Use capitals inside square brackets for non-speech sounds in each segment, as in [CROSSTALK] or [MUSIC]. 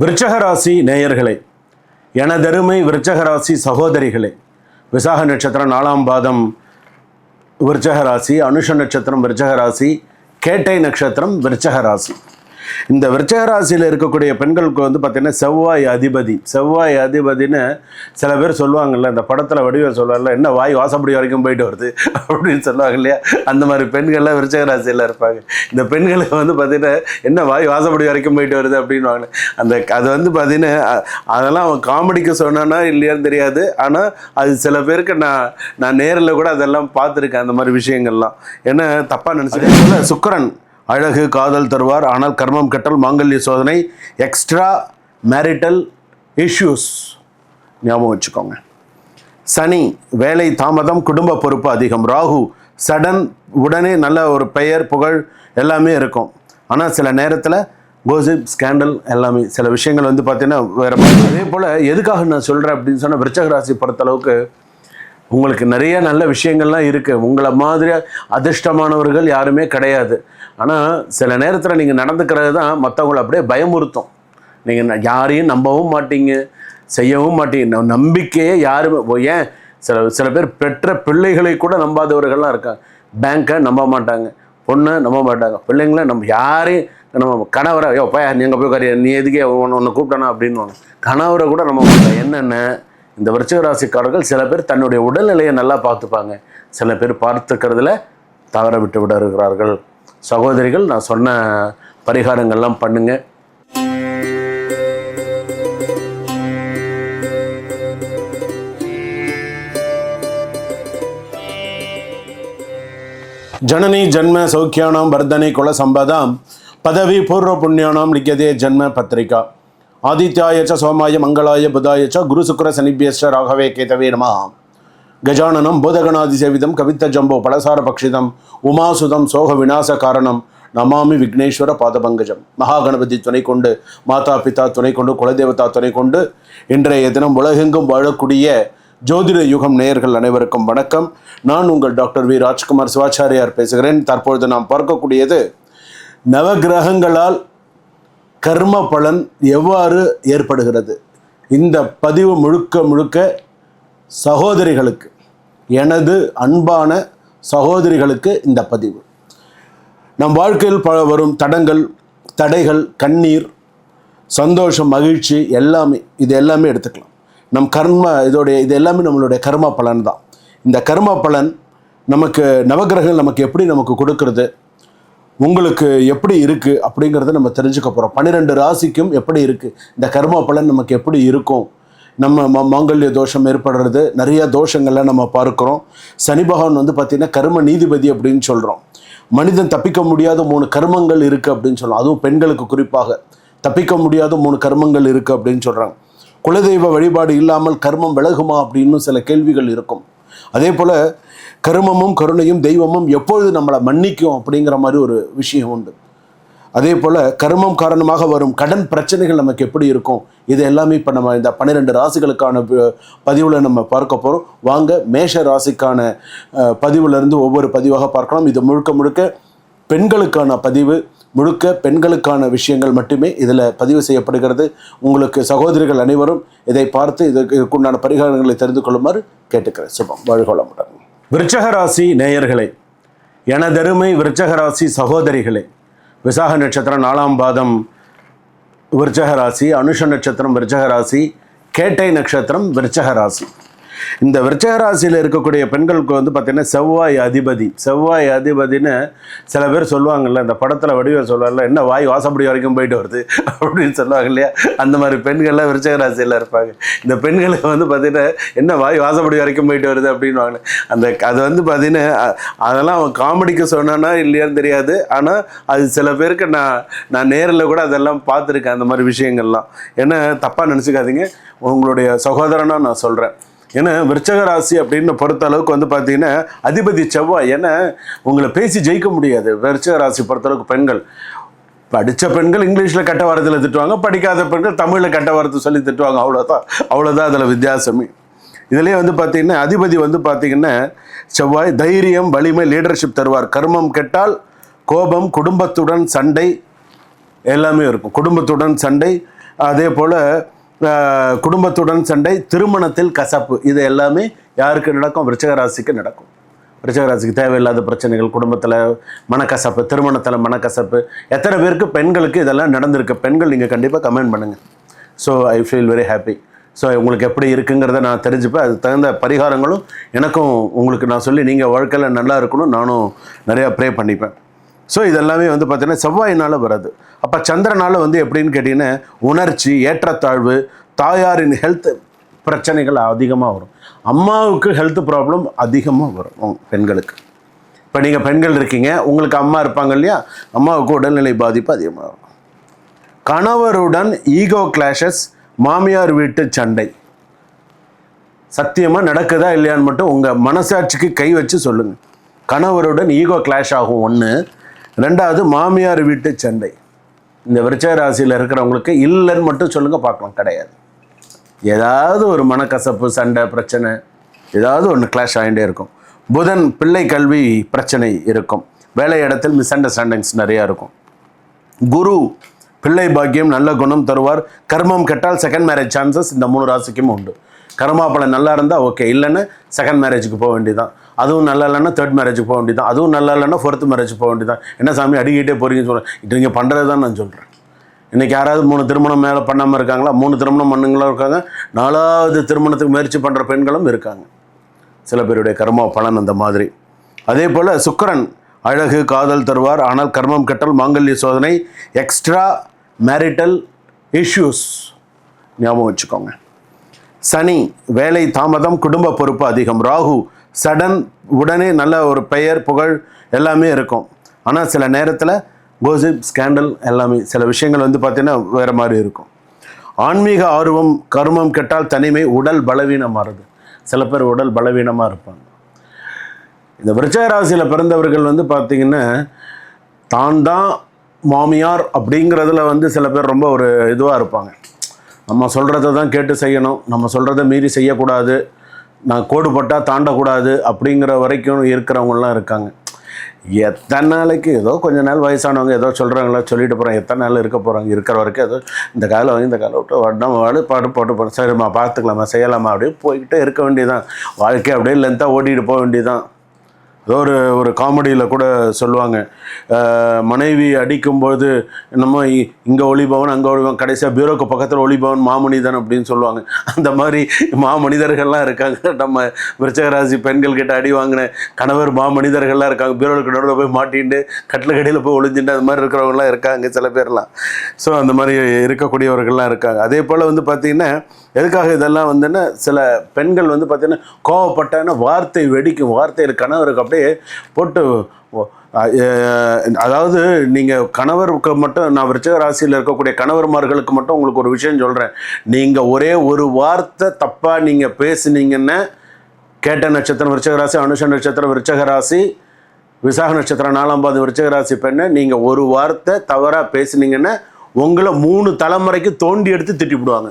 விருச்சகராசி நேயர்களே எனதருமை விருச்சகராசி சகோதரிகளே விசாக நட்சத்திரம் நாலாம் பாதம் விருச்சகராசி அனுஷ நட்சத்திரம் விருச்சகராசி கேட்டை நட்சத்திரம் விருச்சகராசி. இந்த விருச்சக ராசியில் இருக்கக்கூடிய பெண்களுக்கு வந்து பார்த்திங்கன்னா செவ்வாய் அதிபதி. செவ்வாய் அதிபதின்னு சில பேர் சொல்லுவாங்கல்ல இந்த படத்தில் வடிவம் சொல்லுவாங்கல்ல என்ன வாய் வாசப்படி வரைக்கும் போயிட்டு வருது? [LAUGHS] அப்படின்னு சொல்லுவாங்க இல்லையா? அந்த மாதிரி பெண்கள்லாம் விருச்சக ராசியில் இருப்பாங்க. இந்த பெண்களுக்கு வந்து பார்த்திங்கன்னா என்ன வாய் வாசப்படி வரைக்கும் போயிட்டு வருது? அப்படின்வாங்க அந்த அது வந்து பார்த்திங்கன்னா அதெல்லாம் அவன் காமெடிக்கு சொன்னானா இல்லையான்னு தெரியாது. ஆனால் அது சில பேருக்கு நான் நான் நேரில் கூட அதெல்லாம் பார்த்துருக்கேன் அந்த மாதிரி விஷயங்கள்லாம். என்ன தப்பாக நினச்சிட்டு சுக்கரன். அழகு காதல் தருவார். ஆனால் கர்மம் கட்டல் மாங்கல்ய சோதனை எக்ஸ்ட்ரா மேரிட்டல் இஷ்யூஸ் ஞாபகம் வச்சுக்கோங்க. சனி வேலை தாமதம் குடும்ப பொறுப்பு அதிகம். ராகு சடன் உடனே நல்ல ஒரு பெயர் புகழ் எல்லாமே இருக்கும். ஆனால் சில நேரத்தில் கோசிப் ஸ்கேண்டல் எல்லாமே சில விஷயங்கள் வந்து பார்த்தீங்கன்னா வேறு அதே போல் எதுக்காக நான் சொல்கிறேன் அப்படின்னு சொன்னால் விருச்சகராசி பொறுத்தளவுக்கு உங்களுக்கு நிறைய நல்ல விஷயங்கள்லாம் இருக்குது உங்களை மாதிரி அதிர்ஷ்டமானவர்கள் யாருமே கிடையாது. ஆனால் சில நேரத்தில் நீங்கள் நடந்துக்கிறது தான் மற்றவங்களை அப்படியே பயமுறுத்தும். நீங்கள் யாரையும் நம்பவும் மாட்டீங்க செய்யவும் மாட்டீங்க. நம்பிக்கையே யாருமே ஏன்? சில சில பேர் பெற்ற பிள்ளைகளை கூட நம்பாதவர்கள்லாம் இருக்காங்க. பேங்க்கை நம்ப மாட்டாங்க பொண்ணை நம்ப மாட்டாங்க. பிள்ளைங்கள நம்ம யாரையும் நம்ம கணவரை ஐயோ பையா நீ போய் உட்காரு, நீ எதுக்கே ஒன்று ஒன்று கூப்பிட்டானா அப்படின்னு கணவரை கூட நம்ப மாட்டாங்க. என்னென்ன? இந்த விருச்சிக ராசிக்காரர்கள் சில பேர் தன்னுடைய உடல்நிலையை நல்லா பார்த்துப்பாங்க. சில பேர் பார்த்துக்கிறதுல தவற விட்டு விட இருக்கிறார்கள் சகோதரிகள் நான் சொன்ன பரிகாரங்கள்லாம் பண்ணுங்க. ஜனனி ஜன்ம சௌக்கியானாம் வர்தனை குல சம்பதாம் பதவி பூர்வ புண்ணியானாம் லிக்கியதே ஜன்ம பத்திரிகா. ஆதித்யாயச்ச சோமாய மங்களாய புதாயச்ச குரு சுக்கர சனிபியஸ்ட ராகவே கேதவே நம. கஜானனம் பூதகணாதி சேவிதம் கவித்த ஜம்போ பலசார பக்ஷிதம் உமாசுதம் சோக விநாச காரணம் நமாமி விக்னேஸ்வர பாதபங்கஜம். மகாகணபதி துணை கொண்டு மாதா பிதா துணை கொண்டு குலதேவதா துணை கொண்டு இன்றைய தினம் உலகெங்கும் வாழக்கூடிய ஜோதிட யுகம் நேயர்கள் அனைவருக்கும் வணக்கம். நான் உங்கள் டாக்டர் வி. ராஜ்குமார் சிவாச்சாரியார் பேசுகிறேன். தற்பொழுது நாம் பார்க்கக்கூடியது நவகிரகங்களால் கர்ம பலன் எவ்வாறு ஏற்படுகிறது? இந்த பதிவு முழுக்க முழுக்க சகோதரிகளுக்கு எனது அன்பான சகோதரிகளுக்கு இந்த பதிவு. நம் வாழ்க்கையில் ப வரும் தடங்கள் தடைகள் கண்ணீர் சந்தோஷம் மகிழ்ச்சி எல்லாமே இது எல்லாமே எடுத்துக்கலாம். நம் கர்ம இதோடைய இது எல்லாமே நம்மளுடைய கர்ம பலன் தான். இந்த கர்ம பலன் நமக்கு நவகிரகங்கள் நமக்கு எப்படி நமக்கு கொடுக்கறது உங்களுக்கு எப்படி இருக்குது அப்படிங்கிறத நம்ம தெரிஞ்சுக்க போகிறோம் பன்னிரெண்டு ராசிக்கும் எப்படி இருக்குது இந்த கர்ம பலன் நமக்கு எப்படி இருக்கும் நம்ம மாங்கல்ய தோஷம் ஏற்படுறது. நிறைய தோஷங்கள்லாம் நம்ம பார்க்குறோம். சனி பகவான் வந்து பார்த்திங்கன்னா கர்ம நீதிபதி அப்படின்னு சொல்கிறோம் மனிதன் தப்பிக்க முடியாத மூணு கர்மங்கள் இருக்குது அப்படின்னு சொல்கிறோம் அதுவும் பெண்களுக்கு குறிப்பாக. தப்பிக்க முடியாத மூணு கர்மங்கள் இருக்குது அப்படின்னு சொல்கிறாங்க குலதெய்வ வழிபாடு இல்லாமல் கர்மம் விலகுமா அப்படின்னு சில கேள்விகள் இருக்கும். அதே போல் கருமமும் கருணையும் தெய்வமும் எப்பொழுது நம்மளை மன்னிக்கும் அப்படிங்கிற மாதிரி ஒரு விஷயம் உண்டு. அதே போல் கர்மம் காரணமாக வரும் கடன் பிரச்சனைகள் நமக்கு எப்படி இருக்கும்? இது எல்லாமே இப்போ நம்ம இந்த பன்னிரெண்டு ராசிகளுக்கான பதிவில் நம்ம பார்க்க போகிறோம் வாங்க மேஷ ராசிக்கான பதிவுலேருந்து ஒவ்வொரு பதிவாக பார்க்கலாம். இது முழுக்க முழுக்க பெண்களுக்கான பதிவு. முழுக்க பெண்களுக்கான விஷயங்கள் மட்டுமே இதில் பதிவு செய்யப்படுகிறது. உங்களுக்கு சகோதரிகள் அனைவரும் இதை பார்த்து இதற்குண்டான பரிகாரங்களை தெரிந்து கொள்ளுமாறு கேட்டுக்கிறேன். சுபம் வாழ்கொள்ளமுடன் விருச்சகராசி நேயர்களே எனதருமை விருச்சகராசி சகோதரிகளே விசாக நட்சத்திரம் நாலாம் பாதம் விருச்சக ராசி அனுஷ நட்சத்திரம் விருச்சக ராசி கேட்டை நட்சத்திரம் விருச்சக ராசி. இந்த விருச்சக ராசியில் இருக்கக்கூடிய பெண்களுக்கு வந்து பார்த்திங்கன்னா செவ்வாய் அதிபதி. செவ்வாய் அதிபதின்னு சில பேர் சொல்லுவாங்கல்ல இந்த படத்தில் வடிவம் சொல்லுவாங்கல்ல என்ன வாய் வாசப்படி வரைக்கும் போயிட்டு வருது? அப்படின்னு சொல்லுவாங்க இல்லையா? அந்த மாதிரி பெண்கள்லாம் விருச்சக ராசியில் இருப்பாங்க. இந்த பெண்களுக்கு வந்து பார்த்திங்கன்னா என்ன வாய் வாசப்படி வரைக்கும் போயிட்டு வருது? அப்படின்வாங்க அந்த அது வந்து பார்த்திங்கன்னா அதெல்லாம் அவன் காமெடிக்கு சொன்னானா இல்லையான்னு தெரியாது. ஆனால் அது சில பேருக்கு நான் நான் நேரில் கூட அதெல்லாம் பார்த்துருக்கேன் அந்த மாதிரி விஷயங்கள்லாம். ஏன்னா தப்பாக நினச்சிக்காதீங்க. உங்களுடைய சகோதரனாக நான் சொல்கிறேன் ஏன்னா விருச்சக ராசி அப்படின்னு பொறுத்த அளவுக்கு வந்து பார்த்தீங்கன்னா அதிபதி செவ்வாய். ஏன்னா உங்களை பேசி ஜெயிக்க முடியாது. விருச்சக ராசி பொறுத்தளவுக்கு பெண்கள். படித்த பெண்கள் இங்கிலீஷில் கெட்ட வாரத்தில் திட்டுவாங்க படிக்காத பெண்கள் தமிழில் கெட்ட வாரத்தை சொல்லி திட்டுவாங்க. அவ்வளோதான் அவ்வளோதான் அதில் வித்தியாசமே. இதுலேயே வந்து பார்த்தீங்கன்னா அதிபதி வந்து பார்த்தீங்கன்னா செவ்வாய் தைரியம் வலிமை லீடர்ஷிப் தருவார். கர்மம் கெட்டால் கோபம் குடும்பத்துடன் சண்டை எல்லாமே இருக்கும். குடும்பத்துடன் சண்டை. அதே போல் குடும்பத்துடன் சண்டை திருமணத்தில் கசப்பு இது எல்லாமே யாருக்கு நடக்கும்? விருச்சிக ராசிக்கு நடக்கும். விருச்சிக ராசிக்கு தேவையில்லாத பிரச்சனைகள் குடும்பத்தில் மனக்கசப்பு திருமணத்தில் மனக்கசப்பு. எத்தனை பேருக்கு பெண்களுக்கு இதெல்லாம் நடந்திருக்கு? பெண்கள் நீங்கள் கண்டிப்பாக கமெண்ட் பண்ணுங்கள் so I feel very happy so உங்களுக்கு எப்படி இருக்குங்கிறத நான் தெரிஞ்சுப்பேன். அதுக்கு தகுந்த பரிகாரங்களும் எனக்கும் உங்களுக்கு நான் சொல்லி நீங்கள் வாழ்க்கையில் நல்லா இருக்கணும் நானும் நிறையா ப்ரே பண்ணிப்பேன். ஸோ இதெல்லாமே வந்து பார்த்தீங்கன்னா செவ்வாயினால் வராது அப்போ சந்திரனால் வந்து எப்படின்னு கேட்டிங்கன்னா உணர்ச்சி ஏற்றத்தாழ்வு தாயாரின் ஹெல்த் பிரச்சனைகள் அதிகமாக வரும். அம்மாவுக்கு ஹெல்த் ப்ராப்ளம் அதிகமாக வரும் பெண்களுக்கு. இப்போ நீங்கள் பெண்கள் இருக்கீங்க உங்களுக்கு அம்மா இருப்பாங்க இல்லையா? அம்மாவுக்கு உடல்நிலை பாதிப்பு அதிகமாக வரும். கணவருடன் ஈகோ கிளாஷஸ் மாமியார் வீட்டு சண்டை. சத்தியமாக நடக்குதா இல்லையான்னு மட்டும் உங்கள் மனசாட்சிக்கு கை வச்சு சொல்லுங்கள் கணவருடன் ஈகோ கிளாஷ் ஆகும் ஒன்று ரெண்டாவது மாமியார் வீட்டு சண்டை. இந்த விருச்சக ராசியில் இருக்கிறவங்களுக்கு இல்லைன்னு மட்டும் சொல்லுங்கள் பார்க்கலாம். கிடையாது. ஏதாவது ஒரு மனக்கசப்பு சண்டை பிரச்சனை ஏதாவது ஒன்று கிளாஷ் ஆகிட்டே இருக்கும். புதன் பிள்ளை கல்வி பிரச்சனை இருக்கும். வேலை இடத்தில் மிஸ் அண்டர்ஸ்டாண்டிங்ஸ் நிறையா இருக்கும். குரு பிள்ளை பாக்கியம் நல்ல குணம் தருவார். கர்மம் கெட்டால் செகண்ட் மேரேஜ் சான்சஸ் இந்த மூணு ராசிக்கும் உண்டு. கர்மா பலன் நல்லா இருந்தால் ஓகே இல்லைன்னு செகண்ட் மேரேஜுக்கு போக வேண்டியதான் அதுவும் நல்லா இல்லைன்னா தேர்ட் மேரேஜ் போக வேண்டியதான் அதுவும் நல்லா இல்லைன்னா ஃபோர்த் மேரேஜ் போக வேண்டியதான் என்ன சாமி அடிக்கிட்டே போகிறீங்கன்னு சொல்கிறேன் இது நீங்கள் பண்ணுறது தான் நான் சொல்கிறேன் இன்றைக்கி யாராவது மூணு திருமணம் மேலே பண்ணாமல் இருக்காங்களா? மூணு திருமணம் பண்ணுங்களும் இருக்காங்க? நாலாவது திருமணத்துக்கு முயற்சி பண்ணுற பெண்களும் இருக்காங்க. சில பேருடைய கர்மா பலன் அந்த மாதிரி. அதே போல் சுக்கரன் அழகு காதல் தருவார். ஆனால் கர்மம் கெட்டல் மாங்கல்ய சோதனை எக்ஸ்ட்ரா மேரிட்டல் இஷ்யூஸ் ஞாபகம் வச்சுக்கோங்க. சனி வேலை தாமதம் குடும்ப பொறுப்பு அதிகம். ராகு சடன் உடனே நல்ல ஒரு பெயர் புகழ் எல்லாமே இருக்கும். ஆனால் சில நேரத்தில் கோசிப் ஸ்கேண்டல் எல்லாமே சில விஷயங்கள் வந்து பார்த்தீங்கன்னா வேறு மாதிரி இருக்கும். ஆன்மீக ஆர்வம் கருமம் கெட்டால் தனிமை உடல் பலவீனம் மாறுது சில பேர் உடல் பலவீனமாக இருப்பாங்க. இந்த விருச்சக ராசியில் பிறந்தவர்கள் வந்து பார்த்திங்கன்னா தான் தான் மாமியார் அப்படிங்கிறதுல வந்து சில பேர் ரொம்ப ஒரு இதுவாக இருப்பாங்க. நம்ம சொல்கிறத தான் கேட்டு செய்யணும். நம்ம சொல்கிறத மீறி செய்யக்கூடாது. நான் கோடு போட்டால் தாண்டக்கூடாது அப்படிங்கிற வரைக்கும் இருக்கிறவங்களாம் இருக்காங்க. எத்தனை நாளைக்கு? ஏதோ கொஞ்ச நாள் வயசானவங்க ஏதோ சொல்கிறாங்களா சொல்லிட்டு போகிறாங்க எத்தனை நாள் இருக்க போகிறாங்க இருக்கிற வரைக்கும் ஏதோ இந்த காலை வாங்கி இந்த காலை விட்டு நம்ம வாடு பாட்டு போட்டு போகிறோம் சரிம்மா பார்த்துக்கலாமா செய்யலாமா அப்படியே போய்கிட்டே இருக்க வேண்டியதான் வாழ்க்கை அப்படியே லென்த்தாக ஓட்டிகிட்டு போக வேண்டியதான் ஒரு ஒரு காமெடியில் கூட சொல்லுவாங்க. மனைவி அடிக்கும்போது என்னமோ இங்கே ஒளிபவன் அங்கே ஒளிபவன் கடைசியாக பீரோக்கு பக்கத்தில் ஒளிபவன் மாமனிதன் அப்படின்னு சொல்லுவாங்க. அந்த மாதிரி மாமனிதர்கள்லாம் இருக்காங்க. நம்ம விருச்சகராசி பெண்கள் கிட்ட அடி வாங்கின கணவர் மாமனிதர்கள்லாம் இருக்காங்க. பியூரோக்கு நடுவில் போய் மாட்டின்ட்டு கட்டில் கடையில் போய் ஒளிஞ்சுட்டு அது மாதிரி இருக்கிறவங்கலாம் இருக்காங்க சில பேர்லாம். ஸோ அந்த மாதிரி இருக்கக்கூடியவர்கள்லாம் இருக்காங்க. அதே போல் வந்து பார்த்திங்கன்னா எதுக்காக இதெல்லாம் வந்துன்னா சில பெண்கள் வந்து பார்த்திங்கன்னா கோவப்பட்டாங்கன்னா வார்த்தை வெடிக்கும். வார்த்தையில் கணவருக்கு அப்படியே போட்டு அதாவது நீங்கள் கணவருக்கு மட்டும் நான் விருச்சக ராசியில் இருக்கக்கூடிய கணவர்மார்களுக்கு மட்டும் உங்களுக்கு ஒரு விஷயம் சொல்கிறேன் நீங்கள் ஒரே ஒரு வார்த்தை தப்பாக நீங்கள் பேசுனீங்கன்னா கேட்ட நட்சத்திரம் விருச்சக ராசி அனுஷ நட்சத்திரம் விருச்சக ராசி விசாக நட்சத்திரம் நாலாம் பாது விருச்சக ராசி பெண்ணை நீங்கள் ஒரு வார்த்தை தவறாக பேசுனீங்கன்னா உங்களை மூணு தலைமுறைக்கு தோண்டி எடுத்து திட்டிவிடுவாங்க.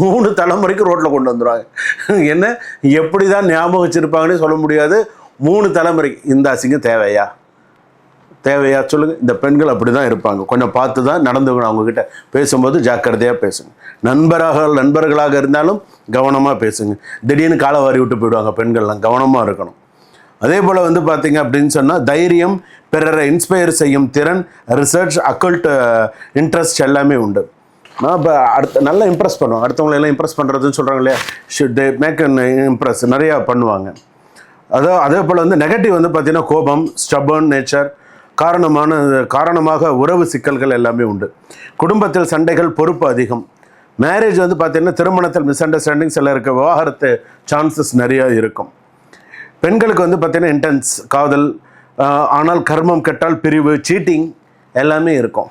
மூணு தலைமுறைக்கு ரோட்டில் கொண்டு வந்துடுவாங்க என்ன? எப்படி தான் ஞாபகம் வச்சுருப்பாங்கன்னு சொல்ல முடியாது. மூணு தலைமுறைக்கு இந்த அசிங்கம் தேவையா? தேவையா? சொல்லுங்கள் இந்த பெண்கள் அப்படி தான் இருப்பாங்க. கொஞ்சம் பார்த்து தான் நடந்துக்கணும் அவங்கக்கிட்ட பேசும்போது ஜாக்கிரதையாக பேசுங்க. நண்பராக நண்பர்களாக இருந்தாலும் கவனமாக பேசுங்க. திடீர்னு காலை வாரி விட்டு போயிடுவாங்க பெண்கள்லாம். கவனமாக இருக்கணும். அதே போல் வந்து பார்த்தீங்க அப்படின்னு சொன்னால் தைரியம் பிறரை இன்ஸ்பயர் செய்யும் திறன் ரிசர்ச் அக்கல்ட் இன்ட்ரெஸ்ட் எல்லாமே உண்டு. நான் இப்போ அடுத்த நல்லா இம்ப்ரெஸ் பண்ணுவோம் அடுத்தவங்களை எல்லாம் இம்ப்ரெஸ் பண்ணுறதுன்னு சொல்கிறாங்க இல்லையா should they make an impress நிறையா பண்ணுவாங்க. அதோ அதே போல் வந்து நெகட்டிவ் வந்து பார்த்தீங்கன்னா கோபம் ஸ்டபர்ன் நேச்சர் காரணமான காரணமாக உறவு சிக்கல்கள் எல்லாமே உண்டு. குடும்பத்தில் சண்டைகள் பொறுப்பு அதிகம். மேரேஜ் வந்து பார்த்தீங்கன்னா திருமணத்தில் மிஸ் அண்டர்ஸ்டாண்டிங் சில இருக்க விவாகரத்து சான்சஸ் நிறையா இருக்கும். பெண்களுக்கு வந்து பார்த்தீங்கன்னா இன்டென்ஸ் காதல் ஆனால் கர்மம் கெட்டால் பிரிவு சீட்டிங் எல்லாமே இருக்கும்.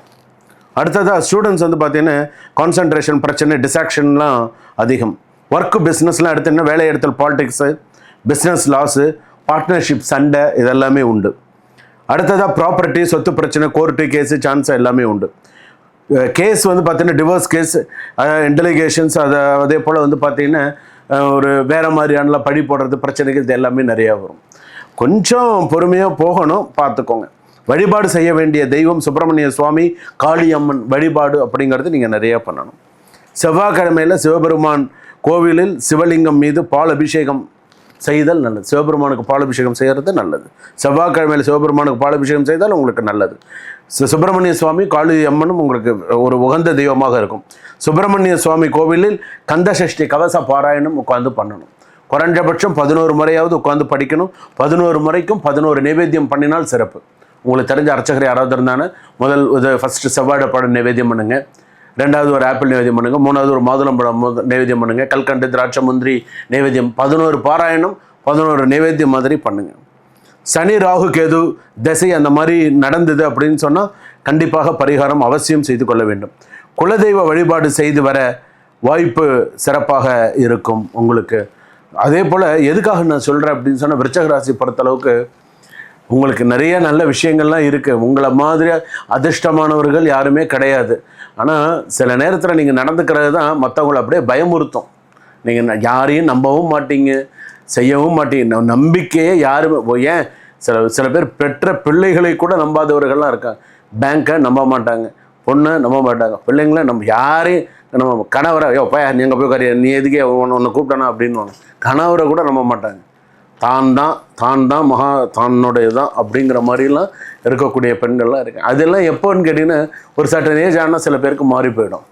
அடுத்ததாக ஸ்டூடெண்ட்ஸ் வந்து பார்த்தீங்கன்னா கான்சன்ட்ரேஷன் பிரச்சனை டிசாக்ஷன்லாம் அதிகம். ஒர்க்கு பிஸ்னஸ்லாம் எடுத்தீங்கன்னா வேலை இடத்துல பாலிடிக்ஸு பிஸ்னஸ் லாஸு பார்ட்னர்ஷிப் சண்டை இதெல்லாமே உண்டு. அடுத்ததாக ப்ராப்பர்ட்டி சொத்து பிரச்சனை கோர்ட்டு கேஸு சான்ஸ் எல்லாமே உண்டு. கேஸ் வந்து பார்த்தீங்கன்னா டிவோர்ஸ் கேஸ் இன்டெலிகேஷன்ஸ் அதை அதே போல் வந்து பார்த்தீங்கன்னா ஒரு வேறு மாதிரியான பழி போடுறது பிரச்சனைகள் இது எல்லாமே நிறையா வரும். கொஞ்சம் பொறுமையாக போகணும் பார்த்துக்கோங்க. வழிபாடு செய்ய வேண்டிய தெய்வம் சுப்பிரமணிய சுவாமி காளியம்மன் வழிபாடு அப்படிங்கிறது நீங்கள் நிறையா பண்ணணும். செவ்வாய்க்கிழமையில் சிவபெருமான் கோவிலில் சிவலிங்கம் மீது பால் அபிஷேகம் செய்தல் நல்லது. சிவபெருமானுக்கு பாலாபிஷேகம் செய்கிறது நல்லது. செவ்வாய்க்கிழமையில் சிவபெருமானுக்கு பாலபிஷேகம் செய்தால் உங்களுக்கு நல்லது. சுப்பிரமணிய சுவாமி காளி அம்மனும் உங்களுக்கு ஒரு உகந்த தெய்வமாக இருக்கும். சுப்பிரமணிய சுவாமி கோவிலில் கந்தசஷ்டி கவச பாராயணம் உட்காந்து பண்ணணும். குறைஞ்சபட்சம் பதினோரு முறையாவது உட்காந்து படிக்கணும். பதினோரு முறைக்கும் பதினோரு நைவேத்தியம் பண்ணினால் சிறப்பு. உங்களுக்கு தெரிஞ்ச அர்ச்சகர் யாராவது இருந்தானே முதல் இது ஃபஸ்ட்டு செவ்வாழை படம் நிவேதியம் பண்ணுங்க. ரெண்டாவது ஒரு ஆப்பிள் நிவேதியம் பண்ணுங்க. மூணாவது ஒரு மாதுளம்பழம் நிவேதியம் நைவேத்தியம் பண்ணுங்க. கல்கண்டு திராட்சை முந்திரி நிவேதியம் பதினோரு பாராயணம் பதினோரு நிவேத்தியம் மாதிரி பண்ணுங்க. சனி ராகு கேது திசை அந்த மாதிரி நடந்தது அப்படின்னு சொன்னால் கண்டிப்பாக பரிகாரம் அவசியம் செய்து கொள்ள வேண்டும். குலதெய்வ வழிபாடு செய்து வர வாய்ப்பு சிறப்பாக இருக்கும் உங்களுக்கு. அதே போல் எதுக்காக நான் சொல்கிறேன் அப்படின்னு சொன்னால் விருச்சகராசி பொறுத்தளவுக்கு உங்களுக்கு நிறைய நல்ல விஷயங்கள்லாம் இருக்குது உங்களை மாதிரி அதிர்ஷ்டமானவர்கள் யாருமே கிடையாது. ஆனால் சில நேரத்தில் நீங்கள் நடந்துக்கிறது தான் மற்றவங்களை அப்படியே பயமுறுத்தும். நீங்கள் யாரையும் நம்பவும் மாட்டீங்க செய்யவும் மாட்டீங்க. நம்பிக்கையே யாருமே ஏன்? சில சில பேர் பெற்ற பிள்ளைகளை கூட நம்பாதவர்கள்லாம் இருக்காங்க பேங்க்கை நம்ப மாட்டாங்க பொண்ணை நம்ப மாட்டாங்க பிள்ளைங்கள நம்ம யாரையும் நம்ம கணவரை ஐயோ பையன் நீ போய் உட்காரு, நீ எதுக்கே ஒன்று ஒன்று கூப்பிட்டானா? அப்படின்னு கணவரை கூட நம்ப மாட்டாங்க. தான் தான் தான் தான் மகா தன்னுடைய தான் அப்படிங்கிற மாதிரிலாம் இருக்கக்கூடிய பெண்கள்லாம் இருக்கு அதெல்லாம் எப்போன்னு கேட்டிங்கன்னா ஒரு சட்டன் ஏஜ் ஆனால் சில பேருக்கு மாறி போயிடும்.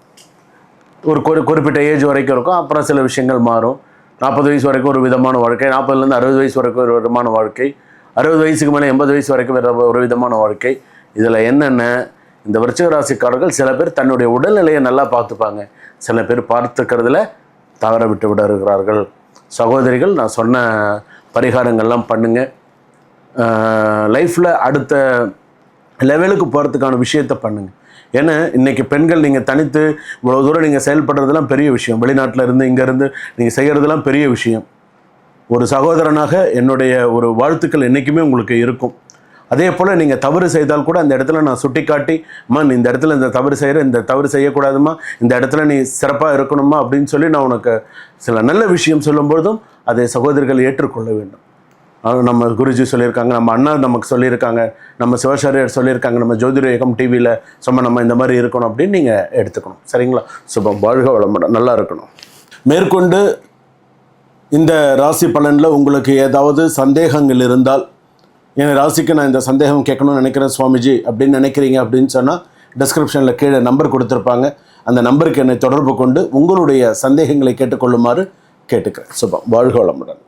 ஒரு குறி குறிப்பிட்ட ஏஜ் வரைக்கும் இருக்கும். அப்புறம் சில விஷயங்கள் மாறும். நாற்பது வயசு வரைக்கும் ஒரு விதமான வாழ்க்கை நாற்பதுலேருந்து அறுபது வயசு வரைக்கும் ஒரு விதமான வாழ்க்கை அறுபது வயசுக்கு மேலே எண்பது வயசு வரைக்கும் வேற ஒரு விதமான வாழ்க்கை. இதில் என்னென்ன? இந்த விருச்சிக ராசிக்காரர்கள் சில பேர் தன்னுடைய உடல்நிலையை நல்லா பார்த்துப்பாங்க. சில பேர் பார்த்துக்கிறதுல தவற விட்டு விட இருக்கிறார்கள். சகோதரிகள் நான் சொன்ன பரிகாரங்கள்லாம் பண்ணுங்கள் லைஃப்பில் அடுத்த லெவலுக்கு போகிறதுக்கான விஷயத்த பண்ணுங்கள் ஏன்னா இன்றைக்கி பெண்கள் நீங்கள் தனித்து இவ்வளோ தூரம் நீங்கள் செயல்படுறதுலாம் பெரிய விஷயம். வெளிநாட்டில் இருந்து இங்கேருந்து நீங்கள் செய்கிறதுலாம் பெரிய விஷயம். ஒரு சகோதரனாக என்னுடைய ஒரு வாழ்த்துக்கள் என்றைக்குமே உங்களுக்கு இருக்கும். அதே போல் நீங்கள் தவறு செய்தால் கூட அந்த இடத்துல நான் சுட்டிக்காட்டி அம்மா நீ இந்த இடத்துல இந்த தவறு செய்கிற இந்த தவறு செய்யக்கூடாதும்மா. இந்த இடத்துல நீ சிறப்பாக இருக்கணுமா அப்படின்னு சொல்லி நான் உனக்கு சில நல்ல விஷயம் சொல்லும்பொழுதும் அதை சகோதரிகள் ஏற்றுக்கொள்ள வேண்டும். நம்ம குருஜி சொல்லியிருக்காங்க நம்ம அண்ணா நமக்கு சொல்லியிருக்காங்க நம்ம சிவசரியர் சொல்லியிருக்காங்க நம்ம ஜோதிட இயக்கம் டிவியில் சும்மா நம்ம இந்த மாதிரி இருக்கணும் அப்படின்னு நீங்கள் எடுத்துக்கணும். சரிங்களா? சுபம் வாழ்க வளமுடன். நல்லா இருக்கணும். மேற்கொண்டு இந்த ராசி பலனில் உங்களுக்கு ஏதாவது சந்தேகங்கள் இருந்தால் என் ராசிக்கு நான் இந்த சந்தேகம் கேட்கணும்னு நினைக்கிறேன் சுவாமிஜி அப்படின்னு நினைக்கிறீங்க அப்படின்னு சொன்னால் டிஸ்கிரிப்ஷனில் கீழே நம்பர் கொடுத்துருப்பாங்க. அந்த நம்பருக்கு என்னை தொடர்பு கொண்டு உங்களுடைய சந்தேகங்களை கேட்டுக்கொள்ளுமாறு கேட்டுக்கிறேன் சுபம். வாழ்க வளமுடன்.